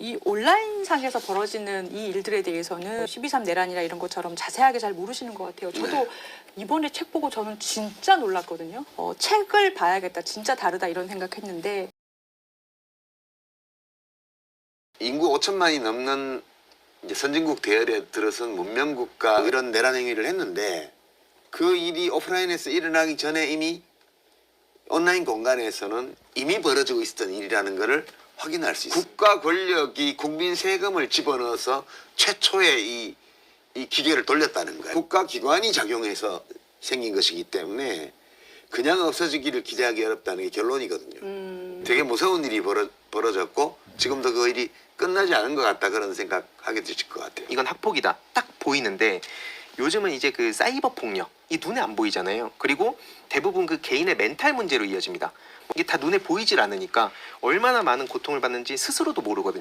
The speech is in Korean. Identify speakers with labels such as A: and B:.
A: 이 온라인상에서 벌어지는 이 일들에 대해서는 12.3 내란이나 이런 것처럼 자세하게 잘 모르시는 것 같아요. 저도
B: 네.
A: 이번에 책 보고 저는 진짜 놀랐거든요. 어, 책을 봐야겠다. 진짜 다르다 이런 생각했는데
B: 인구 5천만이 넘는 이제 선진국 대열에 들어선 문명국가 이런 내란 행위를 했는데 그 일이 오프라인에서 일어나기 전에 이미 온라인 공간에서는 이미 벌어지고 있었던 일이라는 것을 확인할 수 있습니다. 국가 권력이 국민 세금을 집어넣어서 최초의 이, 이 기계를 돌렸다는 거예요. 국가 기관이 작용해서 생긴 것이기 때문에 그냥 없어지기를 기대하기 어렵다는 게 결론이거든요.
A: 음,
B: 되게 무서운 일이 벌어, 벌어졌고 지금도 그 일이 끝나지 않은 것 같다 그런 생각하게 되실 것 같아요.
C: 이건 학폭이다 딱 보이는데 요즘은 이제 그 사이버 폭력 이 눈에 안 보이잖아요. 그리고 대부분 그 개인의 멘탈 문제로 이어집니다. 이게 다 눈에 보이질 않으니까 얼마나 많은 고통을 받는지 스스로도 모르거든요.